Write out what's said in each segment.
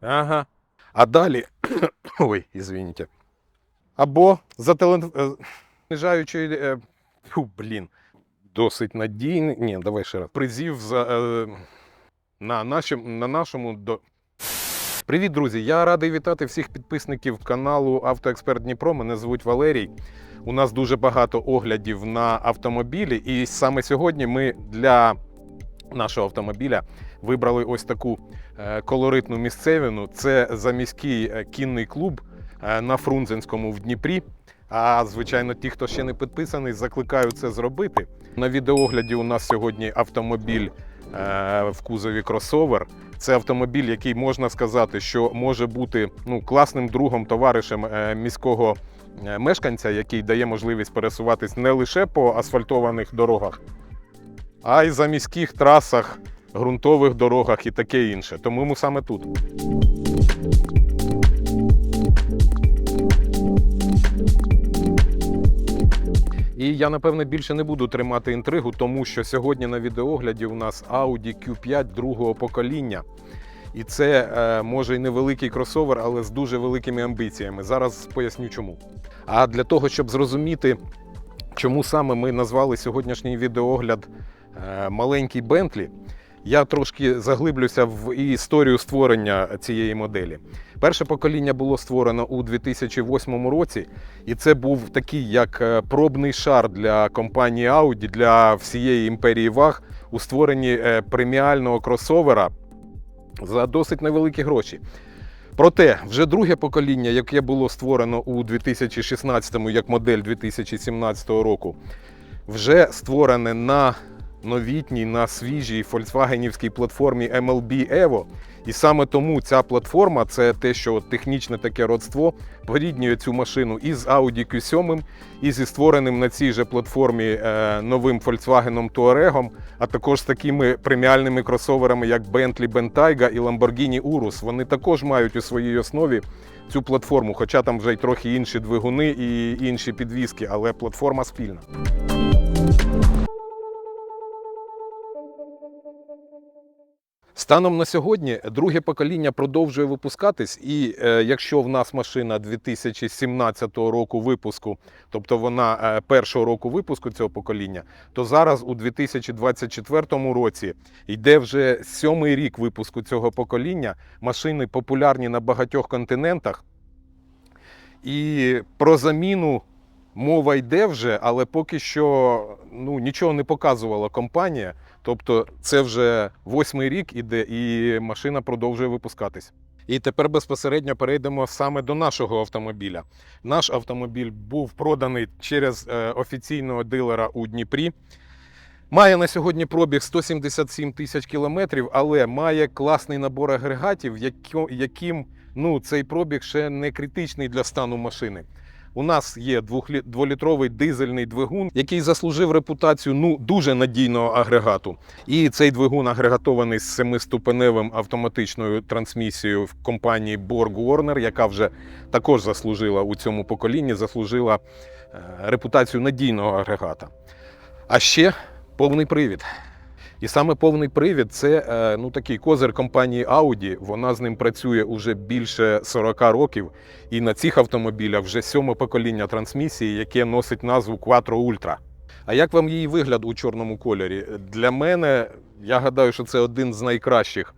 Ага. А далі. Ой, извините. Або за телен... е, е, Фу, блін. Досить надійний. Ні, давай ще раз. Призів за, е, на, нашому, на нашому до. Привіт, друзі! Я радий вітати всіх підписників каналу Автоексперт Дніпро. Мене звуть Валерій. У нас дуже багато оглядів на автомобілі, і саме сьогодні ми для нашого автомобіля вибрали ось таку е, колоритну місцевину. Це заміський е, кінний клуб е, на Фрунзенському в Дніпрі. А звичайно, ті, хто ще не підписаний, закликаю це зробити. На відеогляді у нас сьогодні автомобіль в кузові кросовер. Це автомобіль, який можна сказати, що може бути ну, класним другом, товаришем міського мешканця, який дає можливість пересуватись не лише по асфальтованих дорогах, а й за міських трасах, ґрунтових дорогах і таке інше. Тому ми саме тут. І я напевне більше не буду тримати інтригу, тому що сьогодні на відеогляді у нас Audi Q5 другого покоління. І це е, може і невеликий кросовер, але з дуже великими амбіціями. Зараз поясню чому. А для того, щоб зрозуміти, чому саме ми назвали сьогоднішній відеогляд е, маленький Бентлі, я трошки заглиблюся в історію створення цієї моделі. Перше покоління було створено у 2008 році, і це був такий як е, пробний шар для компанії Audi, для всієї імперії ваг у створенні е, преміального кросовера за досить невеликі гроші. Проте, вже друге покоління, яке було створено у 2016-му як модель 2017 року, вже створене на новітній, на свіжій фольксвагенівській платформі MLB Evo. І саме тому ця платформа це те, що технічне таке родство поріднює цю машину із Audi Q7, і зі створеним на цій же платформі е, новим Volkswagen Touareg, а також з такими преміальними кросоверами, як Bentley Bentayga і Lamborghini Urus. Вони також мають у своїй основі цю платформу, хоча там вже й трохи інші двигуни і інші підвіски, але платформа спільна. Станом на сьогодні друге покоління продовжує випускатись, і е, якщо в нас машина 2017 року випуску, тобто вона е, першого року випуску цього покоління, то зараз у 2024 році йде вже сьомий рік випуску цього покоління. Машини популярні на багатьох континентах. І про заміну мова йде вже, але поки що ну, нічого не показувала компанія. Тобто це вже восьмий рік іде, і машина продовжує випускатись. І тепер безпосередньо перейдемо саме до нашого автомобіля. Наш автомобіль був проданий через е, офіційного дилера у Дніпрі. Має на сьогодні пробіг 177 тисяч кілометрів, але має класний набор агрегатів, яким ну, цей пробіг ще не критичний для стану машини. У нас є дволітровий дизельний двигун, який заслужив репутацію ну, дуже надійного агрегату. І цей двигун агрегатований з семиступеневим автоматичною трансмісією в компанії Borg Warner, яка вже також заслужила у цьому поколінні, заслужила е, репутацію надійного агрегата. А ще повний привід. І саме повний привід це е, ну, такий козир компанії Audi. Вона з ним працює уже більше 40 років. І на цих автомобілях вже сьоме покоління трансмісії, яке носить назву Quattro Ultra. А як вам її вигляд у чорному кольорі? Для мене, я гадаю, що це один з найкращих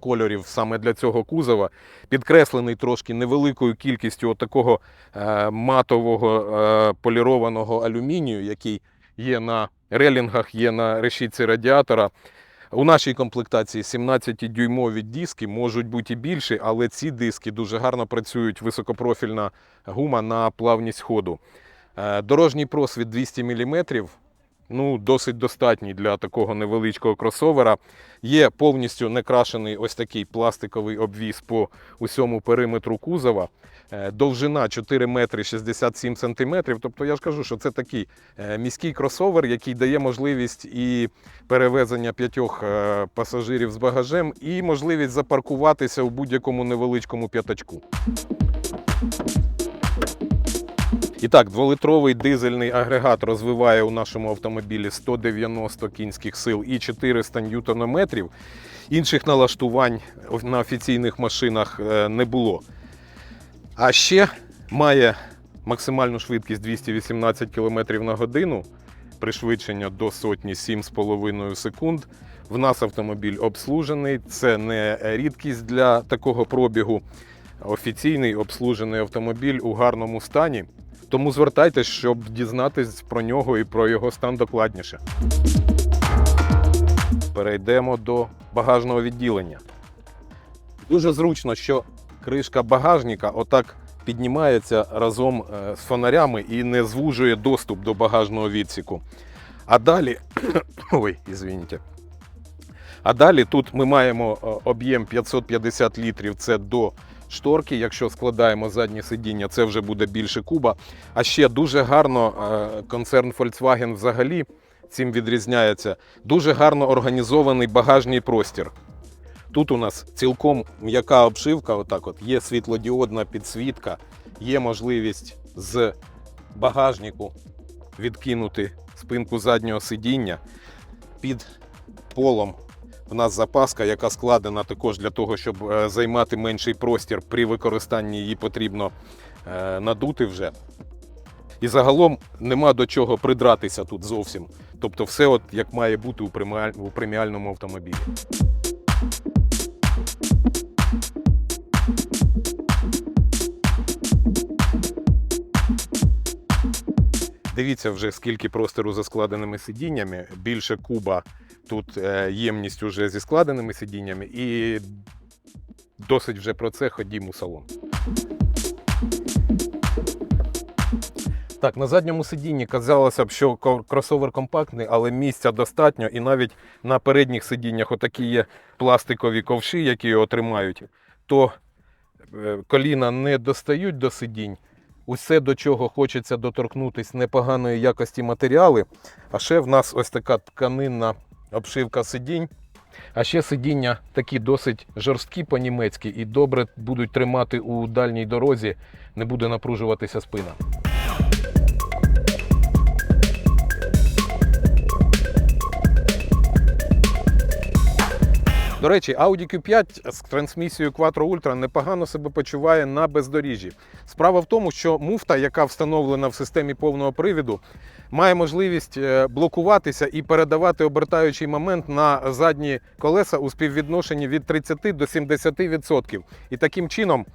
кольорів саме для цього кузова. Підкреслений трошки невеликою кількістю такого е, матового е, полірованого алюмінію, який є на релінгах, є на решітці радіатора. У нашій комплектації 17-дюймові диски можуть бути і більші, але ці диски дуже гарно працюють високопрофільна гума на плавність ходу. Е, Дорожній просвіт 200 мм, ну, досить достатній для такого невеличкого кросовера. Є повністю некрашений ось такий пластиковий обвіз по усьому периметру кузова. Е, Довжина 4 метри 67 сантиметрів. Тобто я ж кажу, що це такий е, міський кросовер, який дає можливість і перевезення п'ятьох е, пасажирів з багажем, і можливість запаркуватися у будь-якому невеличкому п'ятачку. І так, дволитровий дизельний агрегат розвиває у нашому автомобілі 190 кінських сил і 400 ньютонометрів. Інших налаштувань на офіційних машинах е, не було. А ще має максимальну швидкість 218 км на годину, пришвидшення до сотні 7,5 секунд. В нас автомобіль обслужений, це не рідкість для такого пробігу. Офіційний обслужений автомобіль у гарному стані. Тому звертайтесь, щоб дізнатись про нього і про його стан докладніше. Перейдемо до багажного відділення. Дуже зручно, що кришка багажника отак піднімається разом е, з фонарями і не звужує доступ до багажного відсіку. А далі, ой, извините. А далі тут ми маємо е, об'єм 550 літрів. Це до шторки. Якщо складаємо заднє сидіння, це вже буде більше куба. А ще дуже гарно е, концерн Volkswagen взагалі цим відрізняється. Дуже гарно організований багажний простір. Тут у нас цілком м'яка обшивка, отак от, є світлодіодна підсвітка, є можливість з багажнику відкинути спинку заднього сидіння. Під полом в нас запаска, яка складена також для того, щоб е, займати менший простір. При використанні її потрібно е, надути вже. І загалом нема до чого придратися тут зовсім. Тобто, все от як має бути у преміальному автомобілі. Дивіться вже скільки простору за складеними сидіннями. Більше куба тут е, ємність уже зі складеними сидіннями. І досить вже про це ходімо у салон. Так, на задньому сидінні казалося б, що кросовер компактний, але місця достатньо. І навіть на передніх сидіннях отакі є пластикові ковші, які його тримають, то е, коліна не достають до сидінь. Усе, до чого хочеться доторкнутися непоганої якості матеріали. А ще в нас ось така тканинна обшивка сидінь. А ще сидіння такі досить жорсткі по-німецьки і добре будуть тримати у дальній дорозі, не буде напружуватися спина. До речі, Audi Q5 з трансмісією Quattro Ultra непогано себе почуває на бездоріжжі. Справа в тому, що муфта, яка встановлена в системі повного привіду, має можливість е, блокуватися і передавати обертаючий момент на задні колеса у співвідношенні від 30 до 70%. І таким чином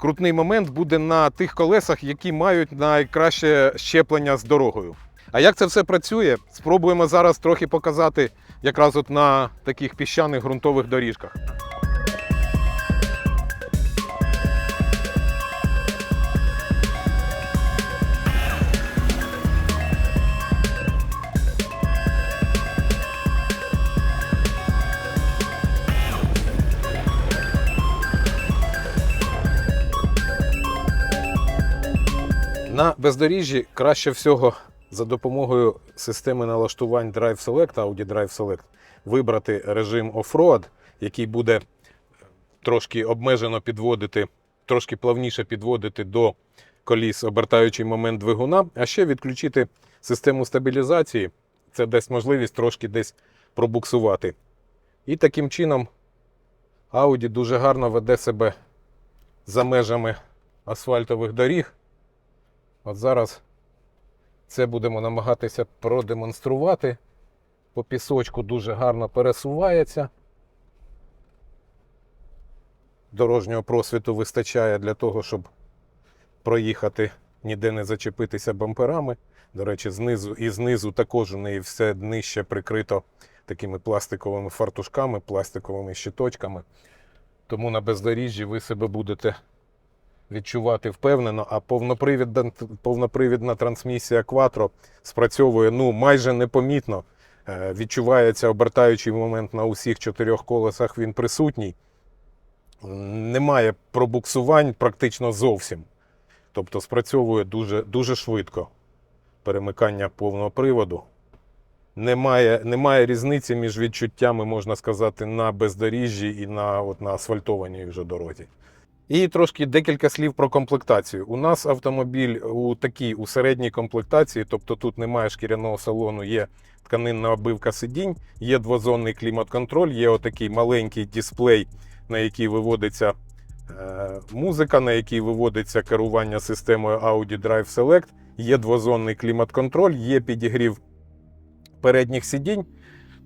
крутний момент буде на тих колесах, які мають найкраще щеплення з дорогою. А як це все працює? Спробуємо зараз трохи показати якраз от на таких піщаних ґрунтових доріжках. На бездоріжжі краще всього за допомогою системи налаштувань Drive Select, Audi Drive Select, вибрати режим Off-Road, який буде трошки обмежено підводити, трошки плавніше підводити до коліс обертаючий момент двигуна, а ще відключити систему стабілізації. Це дасть можливість трошки десь пробуксувати. І таким чином Audi дуже гарно веде себе за межами асфальтових доріг. От зараз це будемо намагатися продемонструвати. По пісочку дуже гарно пересувається. Дорожнього просвіту вистачає для того, щоб проїхати, ніде не зачепитися бамперами. До речі, знизу і знизу також у неї все нижче прикрито такими пластиковими фартушками, пластиковими щиточками. Тому на бездоріжжі ви себе будете відчувати впевнено, а повнопривідна, трансмісія Quattro спрацьовує ну, майже непомітно. Е, Відчувається обертаючий момент на усіх чотирьох колесах, він присутній. Немає пробуксувань практично зовсім. Тобто спрацьовує дуже, дуже швидко перемикання повного приводу. Немає, немає різниці між відчуттями, можна сказати, на бездоріжжі і на, от, на асфальтованій вже дорозі. І трошки декілька слів про комплектацію. У нас автомобіль у такій у середній комплектації, тобто тут немає шкіряного салону, є тканинна обивка сидінь, є двозонний клімат-контроль, є отакий маленький дисплей, на який виводиться е, музика, на який виводиться керування системою Audi Drive Select, є двозонний клімат-контроль, є підігрів передніх сидінь.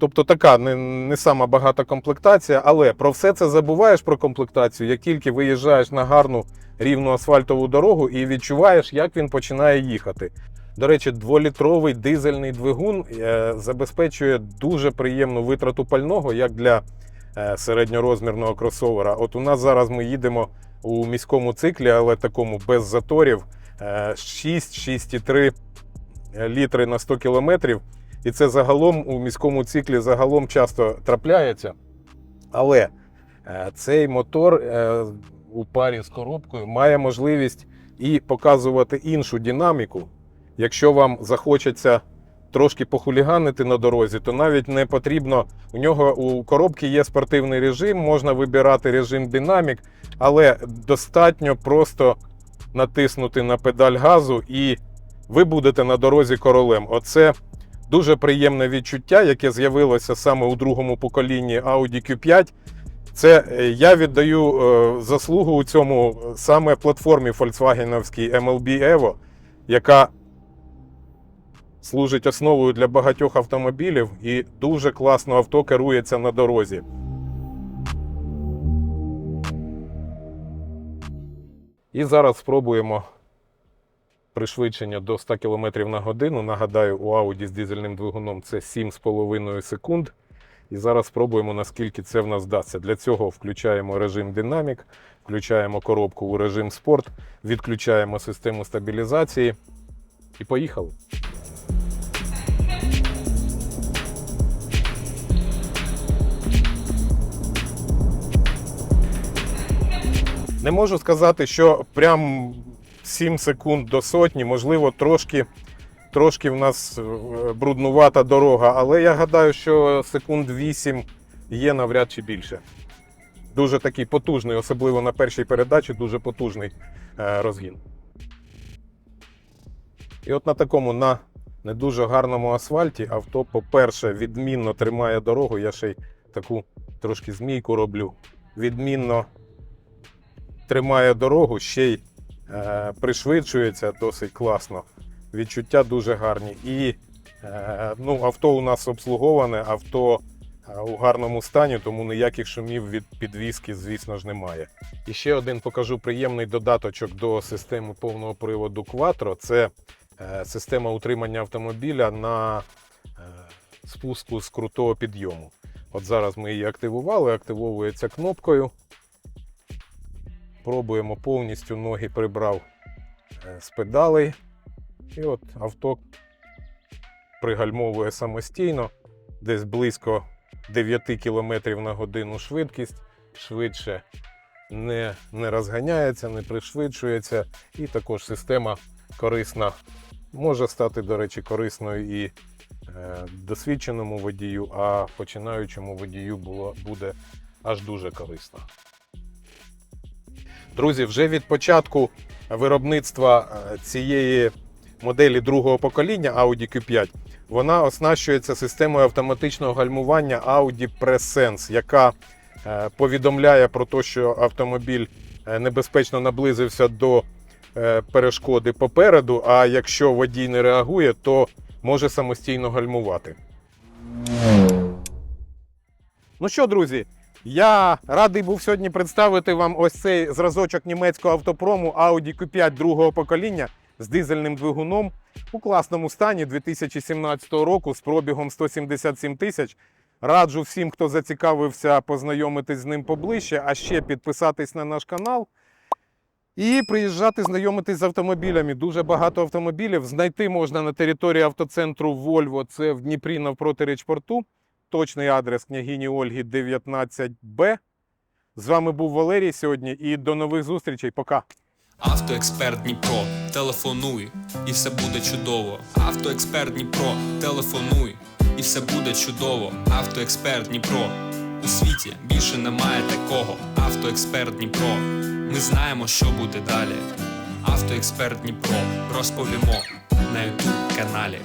Тобто така не, не сама багата комплектація, але про все це забуваєш про комплектацію, як тільки виїжджаєш на гарну рівну асфальтову дорогу і відчуваєш, як він починає їхати. До речі, дволітровий дизельний двигун е, забезпечує дуже приємну витрату пального, як для е, середньорозмірного кросовера. От у нас зараз ми їдемо у міському циклі, але такому без заторів е, 6-6,3 літри на 100 кілометрів. І це загалом у міському циклі загалом часто трапляється. Але е, цей мотор е, у парі з коробкою має можливість і показувати іншу динаміку. Якщо вам захочеться трошки похуліганити на дорозі, то навіть не потрібно. У нього у коробки є спортивний режим, можна вибирати режим динамік, але достатньо просто натиснути на педаль газу, і ви будете на дорозі королем. Оце дуже приємне відчуття, яке з'явилося саме у другому поколінні Audi Q5. Це е, я віддаю е, заслугу у цьому саме платформі Volkswagenівській MLB Evo, яка служить основою для багатьох автомобілів і дуже класно авто керується на дорозі. І зараз спробуємо пришвидшення до 100 км на годину. Нагадаю, у Audi з дизельним двигуном це 7,5 секунд. І зараз спробуємо, наскільки це в нас вдасться. Для цього включаємо режим динамік, включаємо коробку у режим спорт, відключаємо систему стабілізації і поїхали. Не можу сказати, що прям 7 секунд до сотні, можливо, трошки, трошки в нас е, бруднувата дорога, але я гадаю, що секунд 8 є навряд чи більше. Дуже такий потужний, особливо на першій передачі, дуже потужний е, розгін. І от на такому на не дуже гарному асфальті авто, по-перше, відмінно тримає дорогу. Я ще й таку трошки змійку роблю. Відмінно тримає дорогу, ще й пришвидшується досить класно. Відчуття дуже гарні. І е, ну, авто у нас обслуговане, авто е, у гарному стані, тому ніяких шумів від підвіски, звісно ж, немає. І ще один покажу приємний додаточок до системи повного приводу Quattro. Це е, система утримання автомобіля на е, спуску з крутого підйому. От зараз ми її активували, активовується кнопкою. Пробуємо повністю ноги прибрав е, з педалей. І от авто пригальмовує самостійно, десь близько 9 км на годину швидкість, швидше не, не розганяється, не пришвидшується. І також система корисна, може стати, до речі, корисною і е, досвідченому водію, а починаючому водію було, буде аж дуже корисно. Друзі, вже від початку виробництва е, цієї моделі другого покоління Audi Q5 вона оснащується системою автоматичного гальмування Audi PreSense, яка е, повідомляє про те, що автомобіль е, небезпечно наблизився до перешкоди попереду. А якщо водій не реагує, то може самостійно гальмувати. Ну що, друзі, я радий був сьогодні представити вам ось цей зразочок німецького автопрому Audi Q5 другого покоління з дизельним двигуном у класному стані 2017 року з пробігом 177 тисяч. Раджу всім, хто зацікавився, познайомитись з ним поближче, а ще підписатись на наш канал. І приїжджати знайомитись з автомобілями. Дуже багато автомобілів знайти можна на території автоцентру Volvo. Це в Дніпрі навпроти речпорту. Точний адрес княгині Ольги 19Б. З вами був Валерій сьогодні і до нових зустрічей. Пока. Автоексперт Дніпро, телефонуй, і все буде чудово. Автоексперт Дніпро, телефонуй, і все буде чудово. Автоексперт Дніпро, У світі більше немає такого. Автоексперт Дніпро. Ми знаємо, що буде далі. Автоексперт Дніпро розповімо на ютуб каналі.